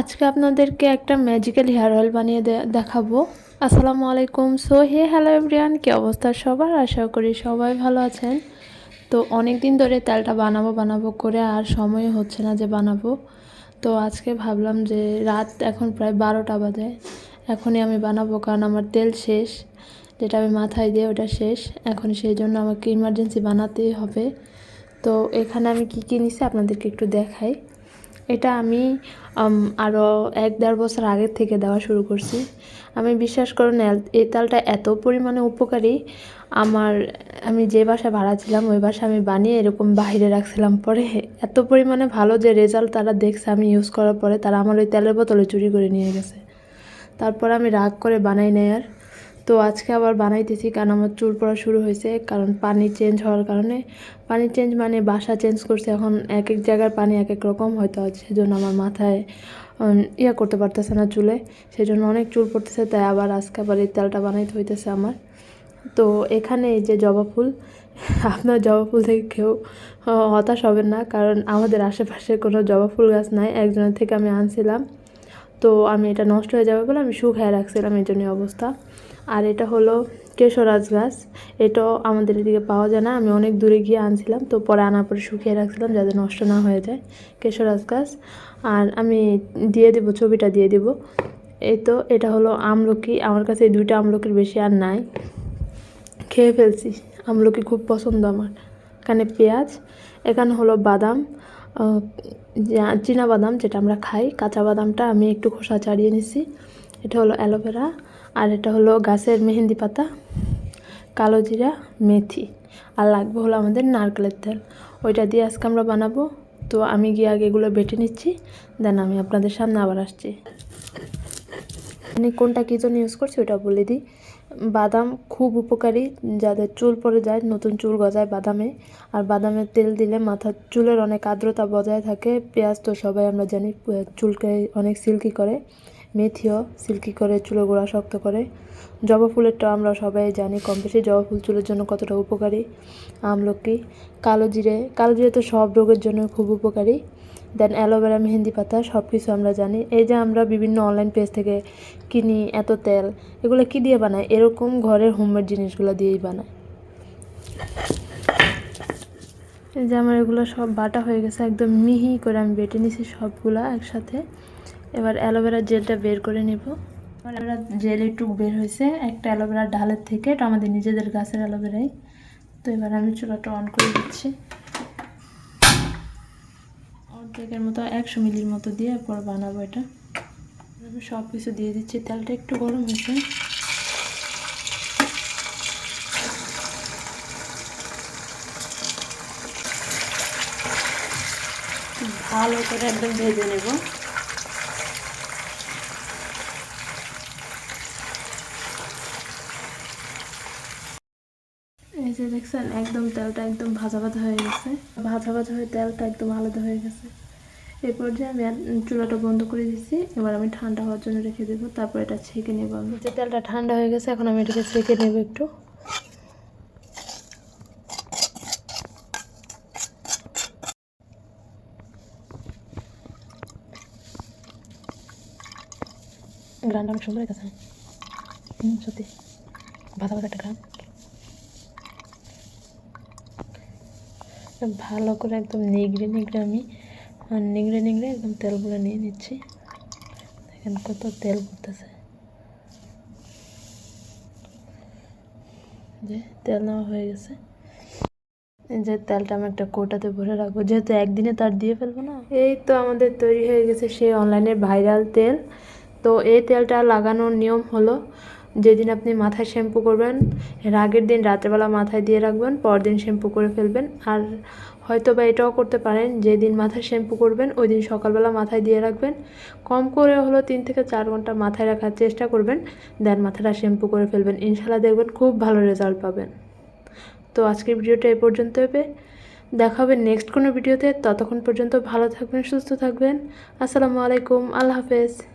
আজকে আপনাদেরকে একটা ম্যাজিক্যাল হেয়ার অয়েল বানিয়ে দেখাবো। আসসালামু আলাইকুম। সো হে হ্যালো এভরিয়ান কি অবস্থা সবার? আশা করি সবাই ভালো আছেন। তো অনেক দিন ধরে তেলটা বানাবো বানাবো করে আর সময় হচ্ছে না যে বানাবো। তো আজকে ভাবলাম যে রাত এখন প্রায় বারোটা বাজে। এখনই আমি বানাবো কারণ আমার তেল শেষ, যেটা আমি মাথায় দিয়ে ওটা শেষ। এখন সেই জন্য আমাকে ইমার্জেন্সি বানাতেই হবে। তো এখানে আমি কী কী নিছি আপনাদেরকে একটু দেখাই। এটা আমি আরও এক দেড় বছর আগের থেকে দেওয়া শুরু করছি। আমি বিশ্বাস করুন এই তালটা এত পরিমাণে উপকারী। আমার, আমি যে বাসায় ভাড়া ছিলাম, ওই বাসা আমি বানিয়ে এরকম বাইরে রাখছিলাম পরে। এত পরিমাণে ভালো যে রেজাল্ট তারা দেখছে, আমি ইউজ করার পরে তারা আমার ওই তেলের বোতলে চুরি করে নিয়ে গেছে। তারপর আমি রাগ করে বানাই নেই আর। তো আজকে আবার বানাইতেছি কারণ আমার চুল পড়া শুরু হয়েছে, কারণ পানি চেঞ্জ হওয়ার কারণে। পানি চেঞ্জ মানে বাসা চেঞ্জ করছে, এখন এক এক জায়গার পানি এক এক রকম, হয়তো সেজন্য আমার মাথায় ইয়া করতে পারতেছে না চুলে। সেই জন্য অনেক চুল পড়তেছে, তাই আবার আজকে আবার এই তেলটা বানাইতে হইতেছে আমার। তো এখানে এই যে জবা ফুল, আপনার জবা ফুল থেকে কেউ হতাশ হবেন না, কারণ আমাদের আশেপাশে কোনো জবা ফুল গাছ নাই, একজনের থেকে আমি আনছিলাম। তো আমি এটা নষ্ট হয়ে যাবে বলে আমি শুকায় রাখছিলাম, এই জন্য অবস্থা। আর এটা হলো কেশরাজ গাছ। এটাও আমাদের এদিকে পাওয়া যায় না। আমি অনেক দূরে গিয়ে আনছিলাম, তো পরে আনার পরে শুকিয়ে রাখছিলাম যাতে নষ্ট না হয়ে যায় কেশরাজ গাছ। আর আমি দিয়ে দেবো, ছবিটা দিয়ে দেবো। এই তো, এটা হলো আমলকি। আমার কাছে এই দুইটা আমলকির বেশি আর নাই। খেয়ে ফেলছি। আমলকি খুব পছন্দ আমার। এখানে পেঁয়াজ, এখানে হলো বাদাম চীনা বাদাম যেটা আমরা খাই। কাঁচা বাদামটা আমি একটু খোসা ছাড়িয়ে নিছি। এটা হলো অ্যালোভেরা। আর এটা হলো গাছের মেহেন্দি পাতা, কালো জিরা, মেথি আর লাগবে হলো আমাদের নারকেলের তেল। ওইটা দিয়ে আজকে আমরা বানাবো। তো আমি গিয়ে আগে এগুলো বেটে নিচ্ছি, দেন আমি আপনাদের সামনে আবার আসছি। আমি কোনটা কী জন্য ইউজ করছি ওটা বলে দিই। বাদাম খুব উপকারী, যাদের চুল পড়ে যায়, নতুন চুল গজায় বাদামে। আর বাদামের তেল দিলে মাথার চুলের অনেক আর্দ্রতা বজায় থাকে। পেঁয়াজ তো সবাই আমরা জানি, চুলকে অনেক সিল্কি করে। মেথিও সিল্কি করে চুলের গোড়া শক্ত করে। জবা ফুলেরটাও আমরা সবাই জানি, কম বেশি জবা ফুল চুলের জন্য কতটা উপকারী। আমলকি কালো জিরে কালো জিরে তো সব রোগের জন্য খুব উপকারী। দেন অ্যালোভেরা মেহেন্দি পাতা সব কিছু আমরা জানি। এই যে আমরা বিভিন্ন অনলাইন পেজ থেকে কিনি এত তেল, এগুলো কি দিয়ে বানায়? এরকম ঘরের হোমমেড জিনিসগুলো দিয়েই বানায়। এই যে আমার এগুলো সব বাটা হয়ে গেছে, একদম মিহি করে আমি বেটে নিছি সবগুলা একসাথে। এবার অ্যালোভেরা জেলটা বের করে নেব। অ্যালোভেরা জেল একটু বের হয়েছে, একটা অ্যালোভেরা ডালের থেকে, এটা আমাদের নিজেদের গাছের অ্যালোভেরাই। তো এবার আমি চুলাটা অন করে দিচ্ছি। অর্ধেকের মতো, একশো মিলির মতো দিয়ে এরপর বানাবো এটা। আমি সব কিছু দিয়ে দিচ্ছি, তেলটা একটু গরম হয়েছে। ভালো করে একদম ভেজে নেব। যে দেখছেন, একদম তেলটা একদম ভাজা ভাজা হয়ে গেছে। ভাজা ভাজা হয়ে তেলটা একদম আলাদা হয়ে গেছে। এই পর্যায়ে আমি চুলাটা বন্ধ করে দিচ্ছি এবার আমি ঠান্ডা হওয়ার জন্য রেখে দেবো, তারপর এটা ছেঁকে নেব আমি। যে তেলটা ঠান্ডা হয়ে গেছে, এখন আমি এটাকে ছেঁকে নেব একটু। গ্রানটা অনেক সুন্দর গেছে। সত্যি। ভাজা ভাজা একটা গ্রান। ভালো করে একদম নিগড়ে নিগড়ে আমি নিগড়ে নিগড়ে একদম তেলগুলো নিয়ে নিচ্ছি। দেখেন কত তেল পড়তেছে। যে তেল নেওয়া হয়ে গেছে। যে তেলটা আমি একটা কোটাতে ভরে রাখব। যেহেতু একদিনে তার দিয়ে ফেলব না। এই তো আমাদের তৈরি হয়ে গেছে সেই অনলাইনের ভাইরাল তেল। তো এই তেলটা লাগানোর নিয়ম হলো যেদিন আপনি মাথায় শ্যাম্পু করবেন, এর আগের দিন রাত্রেবেলা মাথায় দিয়ে রাখবেন, পরদিন শ্যাম্পু করে ফেলবেন। আর হয়তো বা এটাও করতে পারেন, যেদিন মাথায় শ্যাম্পু করবেন ওই দিন সকালবেলা মাথায় দিয়ে রাখবেন। কম করে হলো তিন থেকে চার ঘণ্টা মাথায় রাখার চেষ্টা করবেন, দেন মাথাটা শ্যাম্পু করে ফেলবেন। ইনশাল্লাহ দেখবেন খুব ভালো রেজাল্ট পাবেন। তো আজকের ভিডিওটা এই পর্যন্ত হবে। দেখা হবে নেক্সট কোনো ভিডিওতে। ততক্ষণ পর্যন্ত ভালো থাকবেন, সুস্থ থাকবেন। আসসালামু আলাইকুম। আল্লাহ হাফেজ।